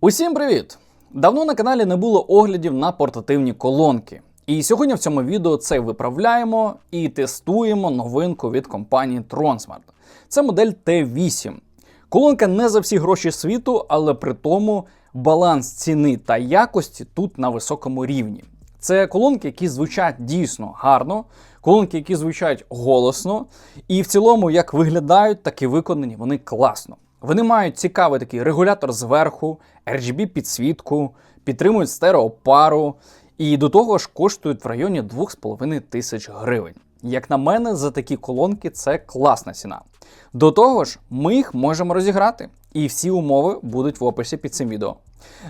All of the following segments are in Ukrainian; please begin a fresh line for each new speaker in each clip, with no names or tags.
Усім привіт! Давно на каналі не було оглядів на портативні колонки. І сьогодні в цьому відео це виправляємо і тестуємо новинку від компанії Tronsmart. Це модель T8. Колонка не за всі гроші світу, але при тому баланс ціни та якості тут на високому рівні. Це колонки, які звучать дійсно гарно, колонки, які звучать голосно, і в цілому, як виглядають, так і виконані вони класно. Вони мають цікавий такий регулятор зверху, RGB підсвітку, підтримують стереопару і до того ж коштують в районі 2,5 тисяч гривень. Як на мене, за такі колонки це класна ціна. До того ж, ми їх можемо розіграти, і всі умови будуть в описі під цим відео.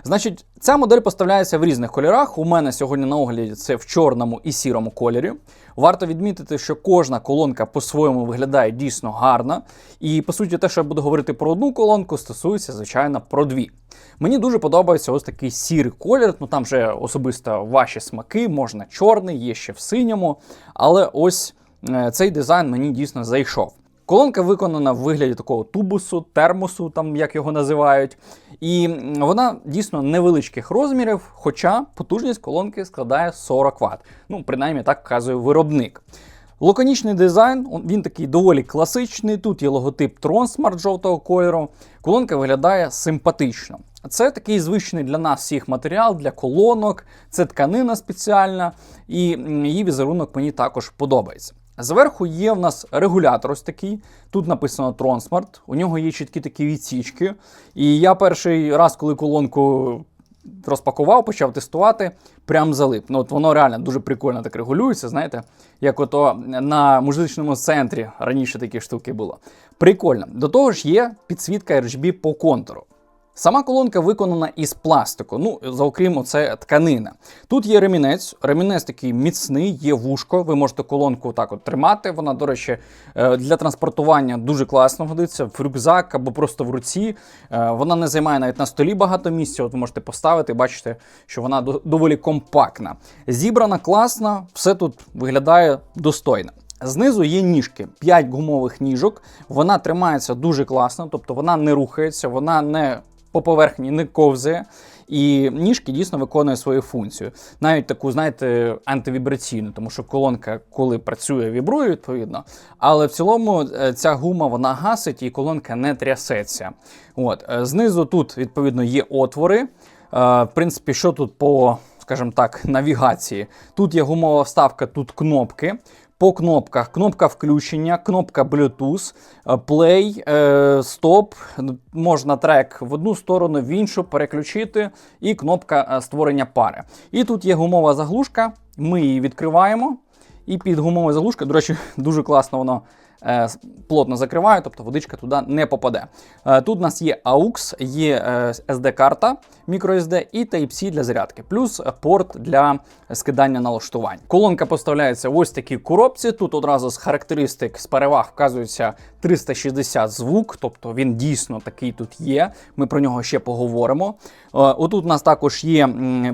Значить, ця модель поставляється в різних кольорах. У мене сьогодні на огляді це в чорному і сірому кольорі. Варто відмітити, що кожна колонка по-своєму виглядає дійсно гарно. І по суті, те, що я буду говорити про одну колонку, стосується, звичайно, про дві. Мені дуже подобається ось такий сірий колір. Ну там вже особисто ваші смаки, можна чорний, є ще в синьому. Але ось е, цей дизайн мені дійсно зайшов. Колонка виконана в вигляді такого тубусу, термосу, там як його називають. І вона дійсно невеличких розмірів, хоча потужність колонки складає 40 Вт. Ну, принаймні так вказує виробник. Лаконічний дизайн, він такий доволі класичний. Тут є логотип Tronsmart жовтого кольору. Колонка виглядає симпатично. Це такий звичний для нас всіх матеріал для колонок, це тканина спеціальна, і її візерунок мені також подобається. Зверху є в нас регулятор ось такий. Тут написано Tronsmart. У нього є чіткі такі відсічки. І я перший раз, коли колонку розпакував, почав тестувати, прям залип. Ну, от воно реально дуже прикольно так регулюється, знаєте, як ото на музичному центрі раніше такі штуки було. Прикольно. До того ж є підсвітка RGB по контуру. Сама колонка виконана із пластику, ну, заокрім це тканина. Тут є ремінець, ремінець такий міцний, є вушко. Ви можете колонку так от тримати. Вона, до речі, е, для транспортування дуже класно годиться в рюкзак або просто в руці. Е, Вона не займає навіть на столі багато місця. От ви можете поставити, бачите, що вона доволі компактна. Зібрана класно, все тут виглядає достойно. Знизу є ніжки, 5 гумових ніжок. Вона тримається дуже класно, тобто вона не рухається, вона не по поверхні не ковзає. І ніжки дійсно виконує свою функцію. Навіть таку, знаєте, антивібраційну, тому що колонка, коли працює, вібрує відповідно. Але в цілому е, ця гума вона гасить і колонка не трясеться. От. е, Знизу тут, відповідно, є отвори. Е, В принципі, що тут по, скажімо так, навігації? Тут є гумова вставка, тут кнопки. По кнопках кнопка включення, кнопка Bluetooth, плей, play, е, стоп, можна трек в одну сторону, в іншу переключити, і кнопка е, створення пари. І тут є гумова заглушка, ми її відкриваємо. І під гумовою заглушкою, до речі, дуже класно воно е, плотно закриває, тобто водичка туди не попаде. Е, тут у нас є AUX, є е, SD-карта, microSD і Type-C для зарядки, плюс е, порт для скидання налаштувань. Колонка поставляється в ось такій коробці. Тут одразу з характеристик з переваг вказується 360 звук, тобто він дійсно такий тут є. Ми про нього ще поговоримо. Е, Отут у нас також є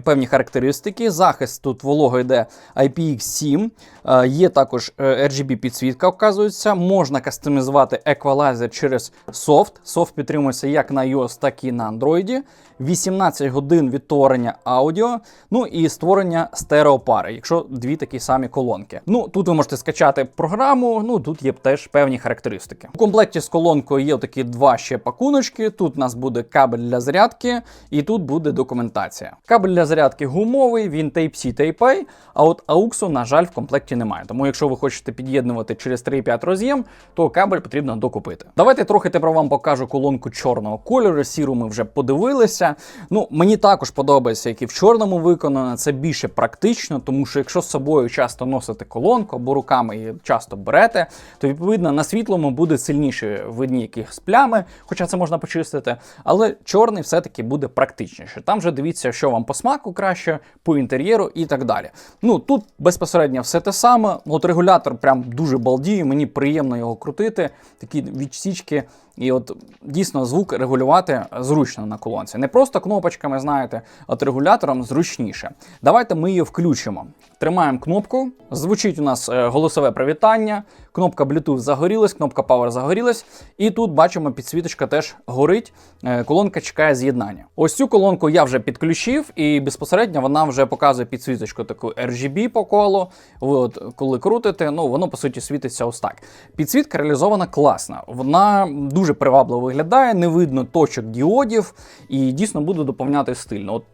певні характеристики. Захист тут волого йде IPX7, Е, є також е, RGB підсвітка, вказується. Можна кастомізувати еквалайзер через софт. Софт підтримується як на iOS, так і на Android. 18 годин відтворення аудіо, ну і створення стереопари, якщо дві такі самі колонки. Ну тут ви можете скачати програму. Ну тут є теж певні характеристики. У комплекті з колонкою є такі два ще пакуночки. Тут у нас буде кабель для зарядки, і тут буде документація. Кабель для зарядки гумовий, він Type-C Type-A, а от AUX, на жаль, в комплекті немає. Тому, якщо ви хочете під'єднувати через 3,5 роз'єм, то кабель потрібно докупити. Давайте трохи тепер вам покажу колонку чорного кольору. Сіру ми вже подивилися. Ну, мені також подобається, як і в чорному виконано. Це більше практично, тому що якщо з собою часто носите колонку або руками її часто берете, то відповідно на світлому буде сильніше видні якісь плями, хоча це можна почистити. Але чорний все-таки буде практичніше. Там вже дивіться, що вам по смаку краще, по інтер'єру і так далі. Ну тут безпосередньо все те саме. От регулятор прям дуже балдіє, мені приємно його крутити. Такі відсічки і от дійсно звук регулювати зручно на колонці. Не просто кнопочками, знаєте, от регулятором зручніше. Давайте ми її включимо. Тримаємо кнопку, звучить у нас е, голосове привітання, кнопка Bluetooth загорілась, кнопка Power загорілась, і тут бачимо, підсвіточка теж горить. е, Колонка чекає з'єднання. Ось цю колонку я вже підключив, і безпосередньо вона вже показує підсвіточку таку RGB по колу. Ви от коли крутите, ну воно по суті світиться ось так. Підсвітка реалізована класна. Вона дуже привабливо виглядає, не видно точок діодів і дійсно буде доповняти стильно. От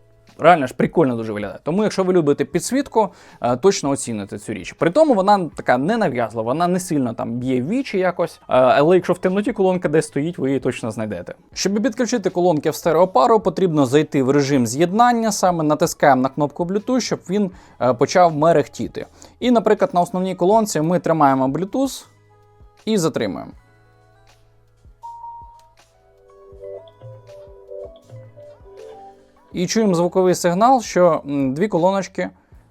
Реально ж прикольно дуже виглядає. Тому, якщо ви любите підсвітку, е, точно оціните цю річ. При тому вона така ненав'язлива, вона не сильно там б'є в вічі якось. е, Але якщо в темноті колонка десь стоїть, ви її точно знайдете. Щоб підключити колонки в стереопару, потрібно зайти в режим з'єднання, саме натискаємо на кнопку Bluetooth, щоб він е, почав мерехтіти. І, наприклад, на основній колонці ми тримаємо Bluetooth і затримуємо. І чуємо звуковий сигнал, що дві колоночки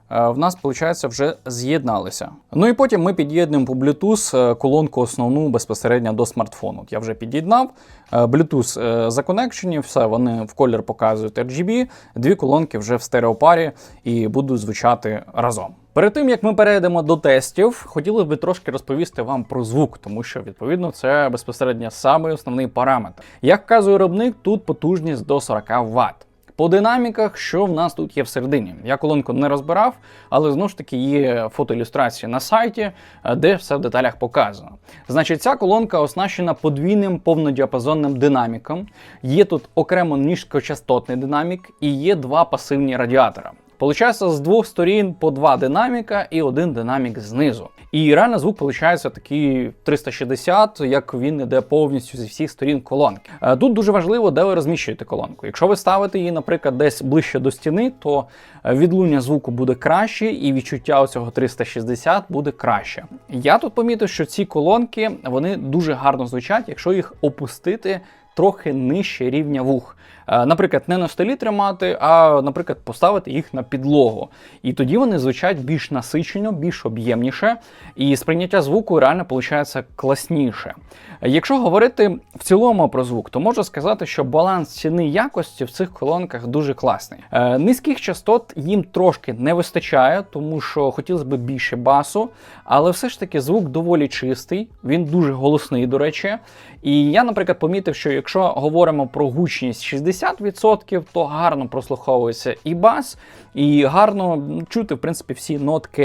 в нас, виходить, вже з'єдналися. Ну і потім ми під'єднуємо по Bluetooth е, колонку основну безпосередньо до смартфону. Я вже під'єднав. е, Bluetooth е, законекшені, все, вони в колір показують RGB, дві колонки вже в стереопарі і будуть звучати разом. Перед тим як ми перейдемо до тестів, хотіли би трошки розповісти вам про звук, тому що відповідно це безпосередньо самий основний параметр. Як вказує виробник, тут потужність до 40 Вт. По динаміках, що в нас тут є всередині? Я колонку не розбирав, але знову ж таки є фотоілюстрації на сайті, е, де все в деталях показано. Значить, ця колонка оснащена подвійним повнодіапазонним динаміком. Є тут окремо низькочастотний динамік і є два пасивні радіатора. Получається з двох сторін по два динаміка і один динамік знизу. І реально звук виходить такий 360, як він іде повністю зі всіх сторін колонки. Е, Тут дуже важливо, де ви розміщуєте колонку. Якщо ви ставите її, наприклад, десь ближче до стіни, то е, відлуння звуку буде краще, і відчуття цього 360 буде краще. Я тут помітив, що ці колонки вони дуже гарно звучать, якщо їх опустити трохи нижче рівня вух. Е, Наприклад, не на столі тримати, а, наприклад, поставити їх на підлогу. І тоді вони звучать більш насичено, більш об'ємніше, і сприйняття звуку реально виходить класніше. Якщо говорити в цілому про звук, то можу сказати, що баланс ціни якості в цих колонках дуже класний. Е, Низьких частот їм трошки не вистачає, тому що хотілося б більше басу, але все ж таки звук доволі чистий, він дуже голосний, до речі. І я, наприклад, помітив, що якщо говоримо про гучність 60%, то гарно прослуховується і бас, і гарно чути, в принципі, всі нотки,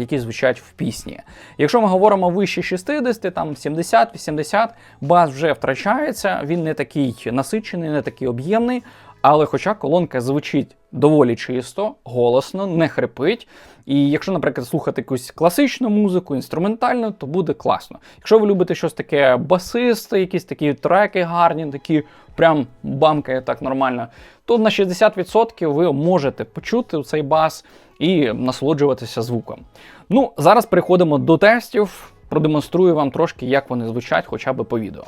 які звучать в пісні. Якщо ми говоримо вище 60, там 70-80, бас вже втрачається, він не такий насичений, не такий об'ємний. Але хоча колонка звучить доволі чисто, голосно, не хрипить. І якщо, наприклад, слухати якусь класичну музику, інструментальну, то буде класно. Якщо ви любите щось таке басисте, якісь такі треки гарні, такі прям бамкає так нормально, то на 60% ви можете почути цей бас і насолоджуватися звуком. Ну, зараз переходимо до тестів. Продемонструю вам трошки, як вони звучать, хоча б по відео.